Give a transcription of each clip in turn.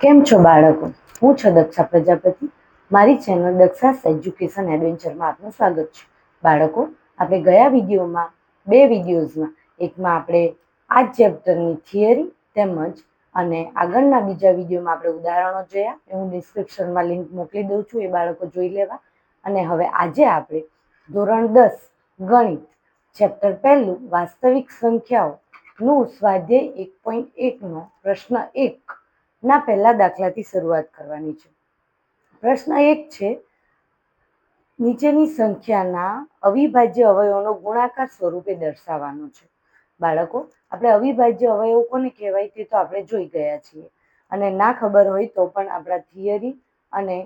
કેમ છો બાળકો? હું છું દક્ષા પ્રજાપતિ. મારી ચેનલ દક્ષાસ એજ્યુકેશન એડવેન્ચરમાં આપનું સ્વાગત છે. બાળકો, આપણે ગયા વિડીયોમાં, બે વિડીયોઝમાં. એકમાં આપણે આ ચેપ્ટરની થિયરી તેમજ અને આગળના બીજા વિડીયોમાં આપણે ઉદાહરણો જોયા. એ હું ડિસ્ક્રિપ્શનમાં લિંક મોકલી દઉં છું, એ બાળકો જોઈ લેવા. અને હવે આજે આપણે ધોરણ દસ ગણિત ચેપ્ટર પહેલું, વાસ્તવિક સંખ્યાઓનું સ્વાધ્યાય એક પોઈન્ટ એકનો પ્રશ્ન એક ના પહેલા દાખલાથી શરૂઆત કરવાની છે. પ્રશ્ન એક છે, નીચેની સંખ્યાના અવિભાજ્ય અવયવોનો ગુણાકાર સ્વરૂપે દર્શાવવાનો છે. બાળકો, આપણે અવિભાજ્ય અવયવ કોને કહેવાય તે તો આપણે જોઈ ગયા છીએ. અને ના ખબર હોય તો પણ આપણા થિયરી અને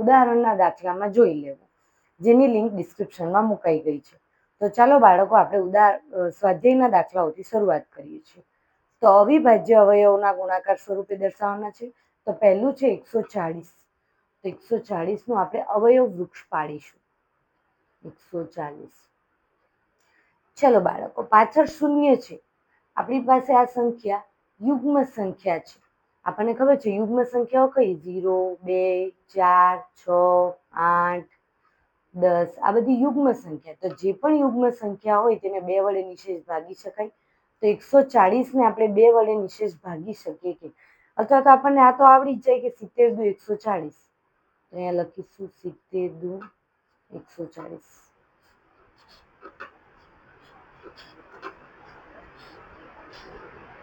ઉદાહરણના દાખલામાં જોઈ લેવું. જેની લિંક ડિસ્ક્રિપ્શનમાં મુકાઈ ગઈ છે. તો ચાલો બાળકો, આપણે ઉદાર સ્વાધ્યાયના દાખલાઓથી શરૂઆત કરીએ છીએ. તો અવિભાજ્ય અવયવોના ગુણાકાર સ્વરૂપે દર્શાવવાના છે. તો પહેલું છે એકસો ચાળીસ. તો એકસો ચાળીસનું આપણે અવયવ વૃક્ષ પાડીશું. એકસો ચાલીસ ચલો બાળકો, પાછળ શૂન્ય છે. આપણી પાસે આ સંખ્યા યુગ્મ સંખ્યા છે. આપણને ખબર છે યુગ્મ સંખ્યાઓ કઈ? ઝીરો, બે, ચાર, છ, આઠ દસ, આ બધી યુગ્મ સંખ્યા. તો જે પણ યુગ્મ સંખ્યા હોય તેને બે વડે નિશેષ ભાગી શકાય. તો એકસો ચાળીસને આપણે બે વડે નિશેષ ભાગી શકીએ કે અથવા તો આપણને આ તો આવડી જ જાય કે સિત્તેર દુ એકસો ચાળીસ. અહીંયા લખીશું સિત્તેર દુ એકસો ચાળીસ.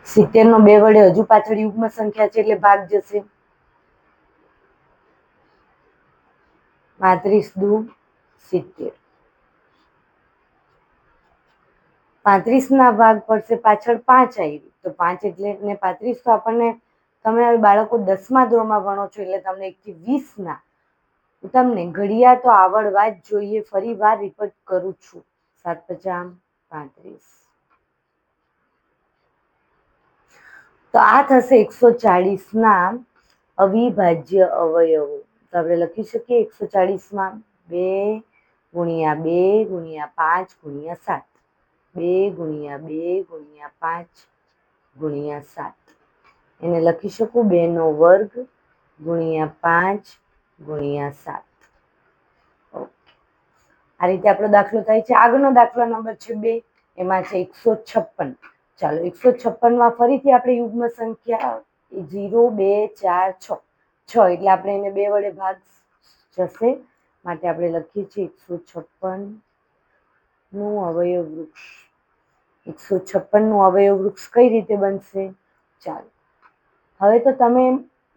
સિત્તેર નો બે વડે હજુ પાછળ યુગ્મ સંખ્યા છે એટલે ભાગ જશે. પાંત્રીસ દુ સિત્તેર. પાંત્રીસ ના ભાગ પડશે પાછળ પાંચ આવી. તો પાંચ એટલે ને પાંત્રીસ તો આપણને, તમે બાળકો દસમા ધોરણમાં ભણો છો એટલે તમને એકથી વીસ ના તમને ઘડિયા તો આવડવા જ જોઈએ, ફરી વાર રિપોર્ટ કરું છું. સાત પચાસ, પાંત્રીસ. તો આ થશે એકસો ચાળીસ ના અવિભાજ્ય અવયવો. તો આપણે લખી શકીએ એકસો ચાળીસમાં બે ગુણ્યા બે ગુણ્યા પાંચ ગુણ્યા સાત. બે ગુણ્યા બે ગુણ્યા પાંચ ગુણ્યા સાત. એને લખી શકું? બેનો વર્ગ ગુણ્યા પાંચ ગુણ્યા સાત. ઓકે. આ રીતે આપણો દાખલો થાય છે. આગળનો દાખલો નંબર છે બે. એમાં છે એકસો છપ્પન. ચાલો, એકસો છપ્પનમાં ફરીથી આપણે યુગ્મ સંખ્યા ઝીરો બે, ચાર, છ. છ, એટલે આપણે એને બે વડે ભાગ જશે. માટે આપણે લખીએ છીએ એકસો છપ્પનનું અવયવ વૃક્ષ. એકસો છપ્પનનું અવયવ વૃક્ષ કઈ રીતે બનશે? ચાલો. હવે તો તમે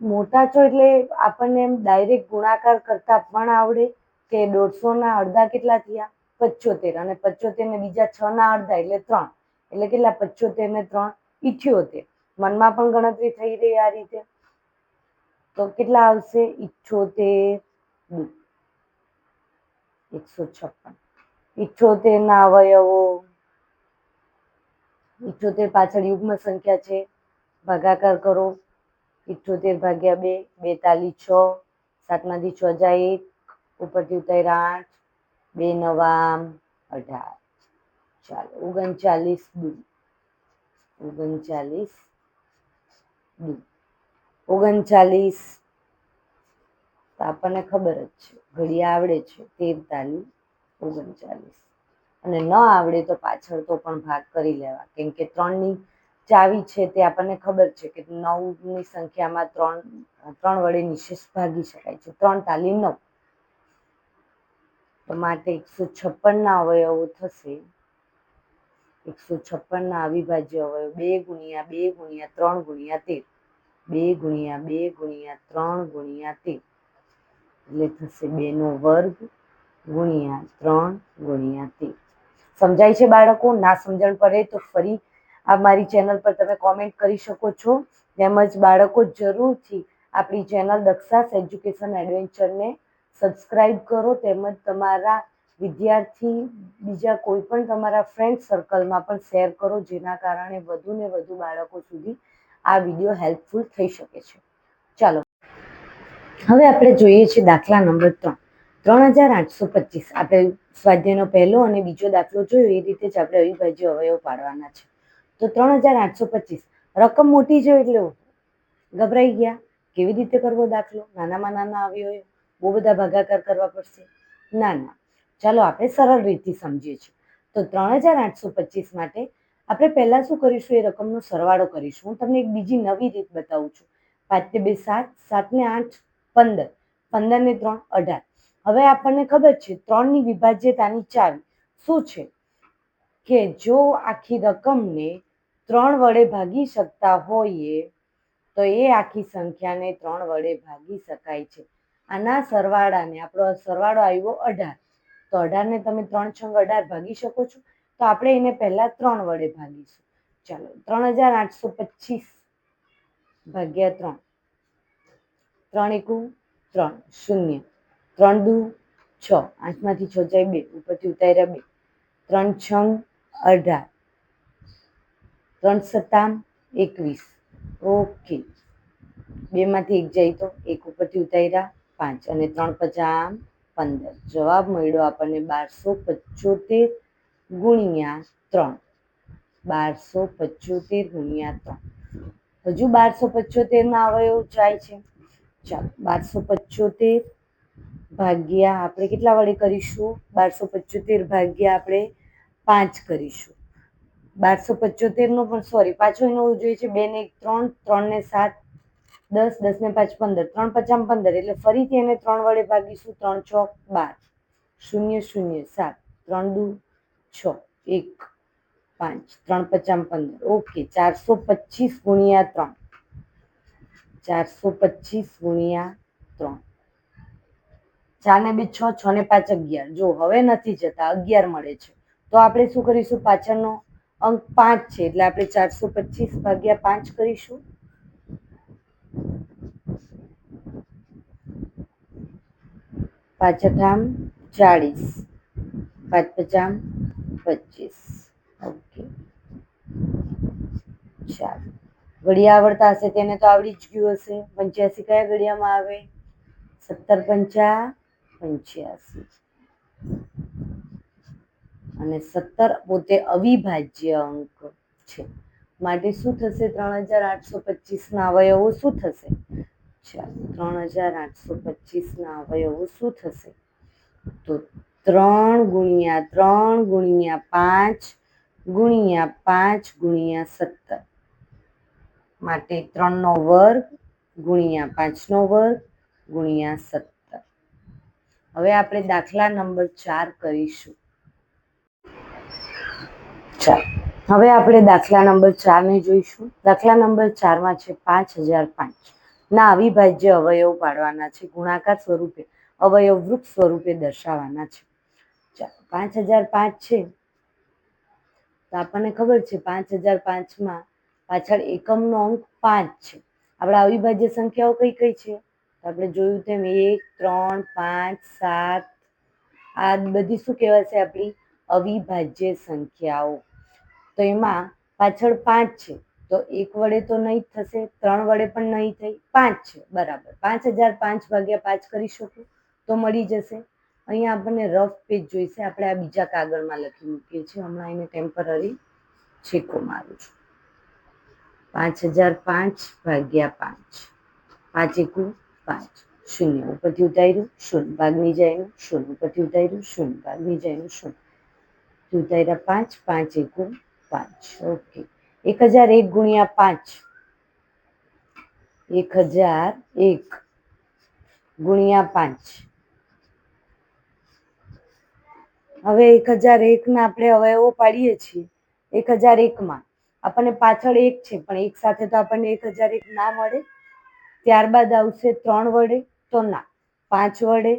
મોટા છો એટલે આપણને એમ ડાયરેક્ટ ગુણાકાર કરતા પણ આવડે કે દોઢસોના અડધા કેટલા થયા? પચોતેર અને પચોતેર ને બીજા છ ના અડધા એટલે ત્રણ. એટલે કેટલા? પચોતેર ને ત્રણ. ઇઠ્યોતેર. મનમાં પણ ગણતરી થઈ રહી આ રીતે. તો કેટલા આવશે? ઇઠ્યોતેર. એકસો છપ્પન. ઇઠ્યોતેર ના અવયવો. ઇઠ્યોતેર પાછળ યુગ્મ સંખ્યા છે. ભાગાકાર કરો. ઇઠ્યોતેર ભાગ્યા બે, બેતાલીસ છ. સાતમાંથી છ જાય એક. ઉપરથી ઉતાર આઠ. બે નવામ, અઢાર. ચાલો, ઓગણચાલીસ દુ ઓગણચાલીસ દુ ઓગણચાલીસ તો આપણને ખબર જ છે. ઘડિયા આવડે છે તેરતાલીસ, ઓગણચાલીસ. અને ન આવડે તો પાછળ તો પણ ભાગ કરી લેવા. કેમ કે ત્રણની ચાવી છે તે આપણને ખબર છે કે નવની સંખ્યામાં ત્રણ ત્રણ વડે નિશેષ ભાગી શકાય છે. ત્રણ તાલી નવ. તો માટે એકસો છપ્પનના અવયવો થશે. એકસો છપ્પનના અવિભાજ્ય અવયવ બે ગુણ્યા બે ગુણ્યા ત્રણ ગુણ્યા તેર. બે ગુણ્યા બે ગુણ્યા ત્રણ ગુણ્યા તેર. એટલે થશે બેનો વર્ગ ગુણ્યા ત્રણ ગુણ્યા તેર. સમજાય છે બાળકો? ના સમજણ પડે તો ફરી આ મારી ચેનલ પર તમે કોમેન્ટ કરી શકો છો. તેમજ બાળકો, જરૂરથી આપણી ચેનલ દક્ષાસ એજ્યુકેશન એડવેન્ચરને સબસ્ક્રાઈબ કરો. તેમજ તમારા વિદ્યાર્થી બીજા કોઈ પણ તમારા ફ્રેન્ડ સર્કલમાં પણ શેર કરો, જેના કારણે વધુ ને વધુ બાળકો સુધી આ વીડિયો હેલ્પફુલ થઈ શકે છે. ચાલો. હવે આપણે જોઈએ છીએ દાખલા નંબર ત્રણ. ત્રણ હજાર આઠસો પચીસ. આપણે સ્વાધ્યાયનો પહેલો અને બીજો દાખલો જોયો, એ રીતે જ આપણે અવિભાજ્ય અવયવ પાડવાના છે. તો ત્રણ હજાર આઠસો પચીસ. રકમ મોટી જો એટલે ગભરાઈ ગયા. કેવી રીતે કરવો દાખલો? નાનામાં નાના અવયવ બહુ બધા ભાગાકાર કરવા પડશે. ના ના. ચાલો આપણે સરળ રીતથી સમજીએ છીએ. તો ત્રણ હજાર આઠસો પચીસ માટે આપણે પહેલાં શું કરીશું? એ રકમનો સરવાળો કરીશું. હું તમને એક બીજી નવી રીત બતાવું છું. પાંચ બે સાત સાત ને આઠ પંદર. પંદર ને ત્રણ અઢાર. હવે આપણને ખબર છે ત્રણની વિભાજ્યતાની ચાવી શું છે? કે જો આખી રકમને ત્રણ વડે ભાગી શકતા હોઈએ, તો એ આખી સંખ્યાને ત્રણ વડે ભાગી શકાય છે. આના સરવાળાને, આપણો સરવાળો આવ્યો અઢાર. તો અઢારને તમે ત્રણ છંગ અઢાર ભાગી શકો છો. તો આપણે એને પહેલાં ત્રણ વડે ભાગીશું. ચાલો, ત્રણ હજાર આઠસો પચીસ ભાગ્યા ત્રણ. ત્રણ એકુ ત્રણ, શૂન્ય. ત્રણ દુ, છ. આઠમાંથી છ જાય બે, ઉપરથી ઉતાર્યા બે. ત્રણ છંગ, અઢાર. ત્રણ સત્તામ, એકવીસ. ઓકે. બેમાંથી એક જાય તો એક ઉપરથી ઉતાર્યા પાંચ અને ત્રણ પચામ પંદર. જવાબ મળ્યો આપણને બારસો પચોતેર ગુણ્યા ત્રણ. બારસો પચોતેર ગુણ્યા ત્રણ. હજુ બારસો પચોતેરના અવયવ જાય છે. ચાલો, બારસો પચોતેર ભાગ્યા આપણે કેટલા વડે કરીશું? બારસો પચોતેર ભાગ્યા આપણે પાંચ કરીશું. બારસો પચોતેરનો પણ સોરી પાછો એનો જોઈએ છે બે ને એક, ત્રણ ત્રણ ને સાત, દસ દસ ને પાંચ, પંદર. ત્રણ પચામ પંદર, એટલે ફરીથી એને ત્રણ વડે ભાગીશું, ત્રણ ચોક બાર. શૂન્ય શૂન્ય, સાત. ત્રણ, દુ, છ, એક, પાંચ. ત્રણ પચામ પંદર. ઓકે, ચારસો પચીસ ગુણ્યા ત્રણ. ચારસો પચીસ ગુણ્યા ત્રણ. ચાર ને બે છ છ ને પાંચ, અગિયાર. જો હવે નથી જતા, અગિયાર મળે છે. તો આપણે શું કરીશું? પાછળનો અંક પાંચ છે, એટલે આપણે ચારસો પચીસ ભાગ્યા પાંચ કરીશું. પાંચ અઠામ ચાળીસ. પાંચ પચામ પચીસ. ઓકે. ચાલો. ઘડિયા આવડતા હશે તેને તો આવડી જ ગયું હશે. પંચ્યાસી કયા ઘડિયામાં આવે? સત્તર પંચા પંચ્યાસી. અને સત્તર પોતે અવિભાજ્ય અંક છે. માટે શું થશે? ત્રણ હજાર આઠસો પચીસના અવયવો શું થશે? ત્રણ હજાર આઠસો પચીસના અવયવો શું થશે? તો ત્રણ ગુણ્યા ત્રણ ગુણ્યા પાંચ ગુણ્યા પાંચ ગુણ્યા સત્તર. માટે ત્રણનો વર્ગ ગુણ્યા પાંચનો વર્ગ ગુણ્યા સત્તર. હવે આપણે દાખલા નંબર ચાર કરીશું. ચાલો, હવે આપણે દાખલા નંબર ચારને જોઈશું. દાખલા નંબર ચારમાં છે પાંચ હજાર પાંચ. ના, અવિભાજ્ય અવયવ પાડવાના છે, ગુણાકાર સ્વરૂપે, અવયવ વૃક્ષ સ્વરૂપે દર્શાવવાના છે. ચાલો, પાંચ હજાર પાંચ છે. તો આપણને ખબર છે, પાંચ હજાર પાંચમાં પાછળ એકમનો અંક પાંચ છે. આપણા અવિભાજ્ય સંખ્યાઓ કઈ કઈ છે? આપણે જોયું તેમ એક, ત્રણ, પાંચ, સાત આ બધી શું કહેવાશે આપણી? અવિભાજ્ય સંખ્યાઓ. તો એમાં પાછળ પાંચ છે. તો એક વડે તો નહીં થશે, ત્રણ વડે પણ નહીં થઈ, પાંચ છે. બરાબર. પાંચ હજાર પાંચ ભાગ્યા પાંચ કરી શકું તો મળી જશે. અહીંયા આપણને રફ પેજ જોઈશે. આપણે આ બીજા કાગળમાં લખી મૂકીએ છીએ. હમણાં એને ટેમ્પરરી છેકો મારું છું. પાંચ હજાર પાંચ ભાગ્યા પાંચ. પાંચ એકુ પાંચ. શૂન્ય. ઉપરથી ઉતાર્યું, શૂન્ય. ભાગની જાયનું શૂન્ય. ઉપરથી ઉતાર્યું, શૂન્ય. ભાગની જાયનું શૂન્ય. ઉતાર્યા પાંચ પાંચ એકુ પાંચ. ઓકે. એક હજાર એક ગુણ્યા પાંચ. એક હજાર એક ગુણ્યા પાંચ. હવે એક હજાર એકના આપણે અવયવો પાડીએ છીએ. એક હજાર એકમાં આપણને પાછળ એક છે, પણ એક સાથે તો આપણને એક હજાર એક ના મળે. ત્યારબાદ આવશે ત્રણ વડે, તો ના. પાંચ વડે,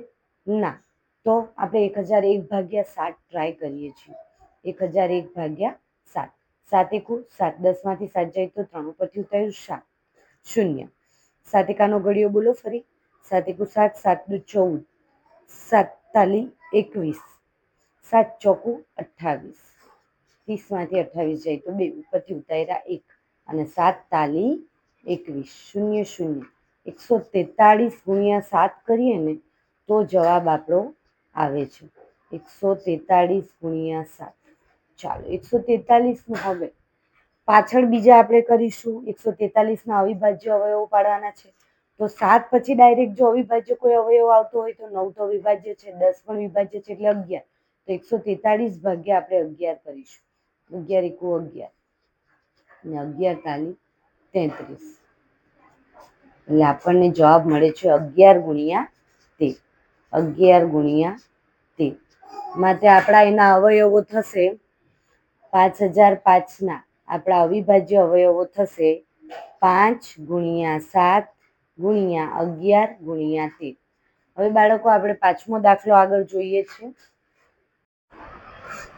ના. તો આપણે એક હજાર એક ભાગ્યા સાત ટ્રાય કરીએ છીએ. એક હજાર એક ભાગ્યા સાત. સાત એકુ સાત. દસમાંથી સાત જાય તો ત્રણ. ઉપરથી ઉતાર્યું સાત. શૂન્ય. સાત એકાનો ઘડીઓ બોલો ફરી. સાત એકુ સાત સાત દુ ચૌદ. સાત તાલી એકવીસ. સાત ચોકુ અઠ્ઠાવીસ. ત્રીસમાંથી અઠ્ઠાવીસ જાય તો બે ઉપરથી ઉતાર્યા એક. અને સાત તાલી એકવીસ. શૂન્ય શૂન્ય. એકસો તેતાળીસ ગુણ્યા સાત કરીએ ને તો જવાબ આપણો આવે છે. એકસો તેતાળીસ ગુણ્યા સાત. ચાલો, એકસો તેતાળીસનું હવે પાછળ બીજા આપણે કરીશું. એકસો તેતાલીસના અવિભાજ્ય અવયવો પાડવાના છે. તો સાત પછી ડાયરેક્ટ જો અવિભાજ્ય કોઈ અવયવ આવતો હોય તો નવ તો વિભાજ્ય છે, દસ પણ વિભાજ્ય છે એટલે અગિયાર. તો એકસો તેતાલીસ ભાગ્યા આપણે અગિયાર કરીશું. અગિયાર એકુ અગિયાર. અને અગિયાર તાલી તેત્રીસ. એટલે આપણને જવાબ મળે છે અગિયાર ગુણ્યા તેર. અગિયાર ગુણ્યા તેર. માટે આપણા એના અવયવો થશે પાંચ હજાર પાંચના આપણા અવિભાજ્ય અવયવો થશે પાંચ ગુણ્યા સાત ગુણ્યા અગિયાર ગુણ્યા તેર. હવે બાળકો, આપણે પાંચમો દાખલો આગળ જોઈએ છે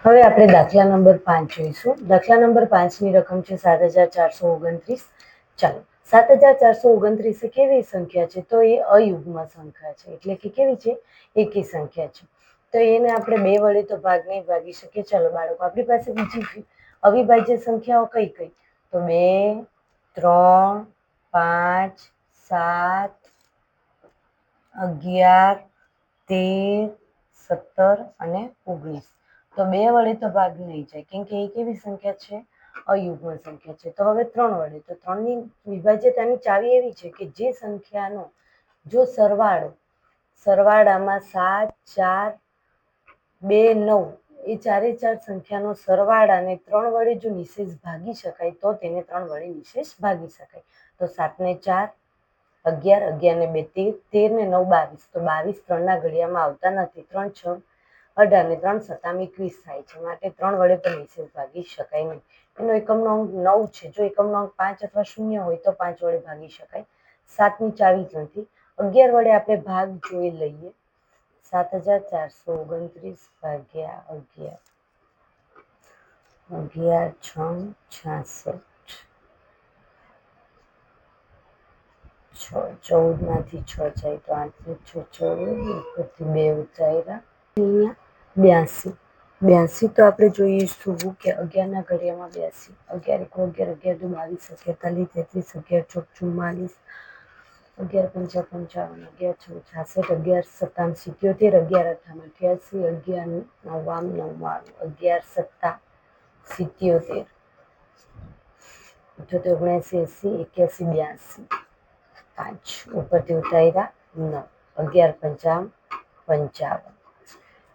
હવે આપણે દાખલા નંબર પાંચ જોઈશું. દાખલા નંબર પાંચની રકમ છે સાત હજાર ચારસો ઓગણત્રીસ. ચાલો, સાત હજાર ચારસો ઓગણત્રીસ એ કેવી સંખ્યા છે? તો એ અયુગ્મ સંખ્યા છે. એટલે કે કેવી છે? એકી સંખ્યા છે. તો એને આપણે બે વડે તો ભાગ નહીં ભાગી શકીએ. ચાલો, બાળકો, આપણી પાસે બીજી અવિભાજ્ય સંખ્યાઓ કઈ કઈ? તો બે, ત્રણ, પાંચ, સાત, અગિયાર, તેર, સત્તર અને ઓગણીસ. તો બે વડે તો ભાગ નહીં જાય. કેમ કે એ કેવી સંખ્યા છે? અયુગ્મ સંખ્યા છે. તો હવે ત્રણ વડે. તો ત્રણની વિભાજ્યતાની ચાવી એવી છે કે જે સંખ્યાનો જો સરવાળો, સરવાળામાં સાત, ચાર, બે, નવ, એ ચારે ચાર સંખ્યાનો સરવાળાને ત્રણ વડે જો નિશેષ ભાગી શકાય, તો તેને ત્રણ વડે નિશેષ ભાગી શકાય. તો સાતને ચાર, અગિયાર અગિયાર ને બે, તેર તેર ને નવ, બાવીસ. તો બાવીસ ત્રણના ઘડિયામાં આવતા નથી. ત્રણ છ અઢાર ને ત્રણ સત્તામ એકવીસ થાય છે. માટે ત્રણ વડે પણ નિશેષ ભાગી શકાય નહીં. એનો એકમનો અંક નવ છે. જો એકમનો અંક પાંચ અથવા શૂન્ય હોય તો પાંચ વડે ભાગી શકાય. સાતની ચાવી જ નથી અગિયાર વડે આપણે ભાગ જોઈ લઈએ. સાત હજાર ચારસો ઓગણત્રીસ ભાગ્યા અગિયાર. અગિયાર છ છાસઠ. છ ચૌદમાંથી છ જાય તો આઠ છ, ચૌદ ઉપરથી બે ઉચાર્યા અહીંયા બ્યાસી બ્યાસી તો આપણે જોઈશું કે અગિયારના ઘડિયામાં બ્યાસી અગિયાર એકો અગિયાર અગિયાર દુ બાવીસ અગિયાર તાલીસ તેત્રીસ, અગિયાર, ચોક, ચુમ્માલીસ, અગિયાર, પંચા, પંચાવન, અગિયાર, છ, છાસઠ, અગિયાર સત્તામ સિત્યોતેર, અગિયાર અઠામ અઠ્યાસી, અગિયાર નવ્વામ નવ્વાણું, અગિયાર, સત્તા, સિત્યોતેર, અઠ્યોતેર, ઓગણસી, એંસી, એક્યાસી, બ્યાસી, પાંચ, ઉપરથી ઉતાર્યા નવ, અગિયાર, પંચાવન પંચાવન.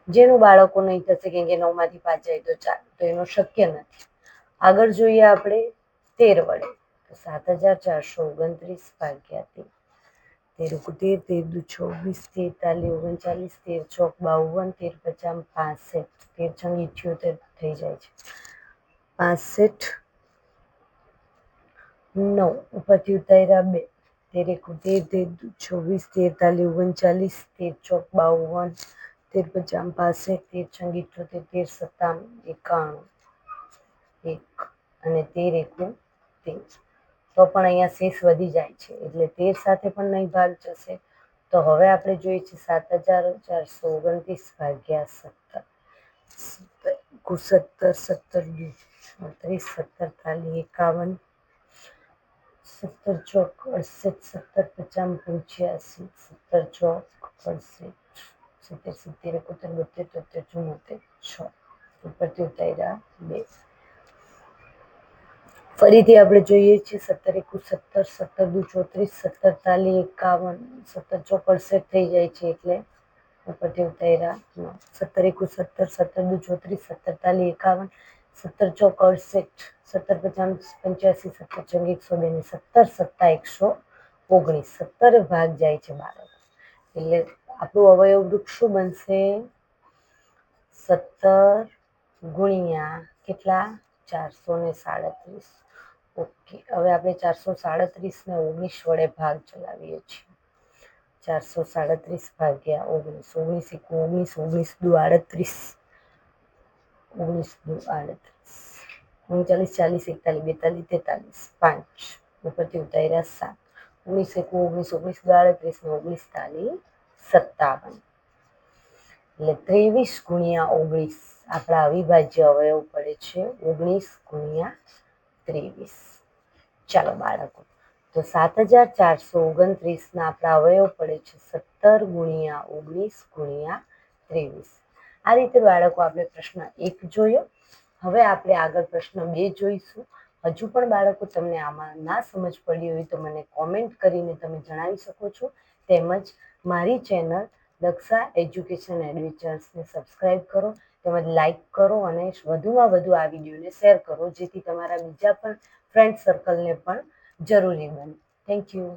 જેનું બાળકો નહીં થશે, કેમ કે નવમાંથી પાંચ જાય તો ચાર, તો એનો શક્ય નથી. આગળ જોઈએ આપણે તેર વડે. સાત હજાર ચારસો ઓગણત્રીસ ભાગ્યા તેર. તેર તેર તેર દુ છવ્વીસ તેતાલીસ ઓગણચાલીસ, તેર ચોક બાવન, તેર પચાસ, પાસઠ. તેર છંગ ઇઠ્યોતેર થઈ જાય છે. પાસઠ, નવ. ઉપરથી ઉતાર્યા બે. તેર એકુ તેર તેર દુ છવ્વીસ તેતાલીસ ઓગણચાલીસ, તેર ચોક બાવન તેર પચાસ પાસઠ તેર છંગ ઇઠ્યોતેર તેર સત્તામ એકાણું એક અને તેર એકું તેર. તો પણ અહીંયા શેષ વધી જાય છે. એટલે તેર સાથે પણ નહીં ભાગ જશે. તો હવે આપણે જોઈએ છીએ સાત હજાર ચારસો ઓગણત્રીસ ભાગ્યા સત્તર. સત્તર સત્તર ત્રીસ સત્તર તાલી એકાવન, સત્તર, ચોક, અડસઠ, સત્તર પચાસ પંચ્યાસી, સત્તર, ચોક, અડસઠ. સિત્તેર સિત્તેર એકોતેર બોતેર તોતેર ચુમ્મોતેર છ. ઉપરથી ઉતાર્યા બે. ફરીથી આપણે જોઈએ છીએ સત્તર એકુ સત્તર સત્તર દુ ચોત્રીસ, સત્તર તાલી એકાવન, સત્તર અડસઠ થઈ જાય છે એટલે ઉપરથી ઉતાર્યા સત્તર એકુ સત્તર સત્તર દુ ચોત્રીસ, સત્તર તાલી એકાવન, સત્તર ચોક સત્તર પચાસ, પંચ્યાસી, સત્તર ચંગ એકસો બે ને સત્તર, સત્તા એકસો ઓગણીસ. સત્તર ભાગ જાય છે બાળક એટલે આપણું અવયવ વૃક્ષ શું બનશે. સત્તર ગુણ્યા કેટલા? ચારસો ને સાડત્રીસ. ઓકે, હવે આપણે ચારસો સાડત્રીસને ઓગણીસ વડે ભાગ ચલાવીએ છીએ. ચારસો સાડત્રીસ ભાગ્યા ઓગણીસ. ઓગણીસ એક ઓગણીસ ઓગણીસ દુ આડત્રીસ. ઓગણીસ દુ આડત્રીસ. ઓગણચાલીસ, ચાલીસ, એકતાલીસ, બેતાલીસ, તેતાલીસ, પાંચ. ઉપરથી ઉતાર્યા સાત. ઓગણીસ એક ઓગણીસ ઓગણીસ દુ આડત્રીસ ને ઓગણીસ તાલી સત્તાવન. એટલે ત્રેવીસ ગુણ્યા ઓગણીસ. આપણા અવિભાજ્ય અવયવ પડે છે, ઓગણીસ ગુણ્યા ત્રેવીસ. ચાલો બાળકો, તો સાત હજાર ચારસો ઓગણત્રીસના આપણા અવયવ પડે છે, સત્તર ગુણ્યા ઓગણીસ ગુણ્યા ત્રેવીસ. આ રીતે બાળકો આપણે પ્રશ્ન એક જોયો. હવે આપણે આગળ પ્રશ્ન બે જોઈશું. હજુ પણ બાળકો તમને આમાં ના સમજ પડી હોય તો મને કોમેન્ટ કરીને તમે જણાવી શકો છો. તેમજ મારી ચેનલ દક્ષા એજ્યુકેશન એડવેન્ચર્સને સબસ્ક્રાઈબ કરો, તેમજ લાઈક કરો અને વધુમાં વધુ આ વિડીયોને શેર કરો, જેથી તમારા બીજા પણ ફ્રેન્ડ સર્કલને પણ જરૂરી બને. Thank you.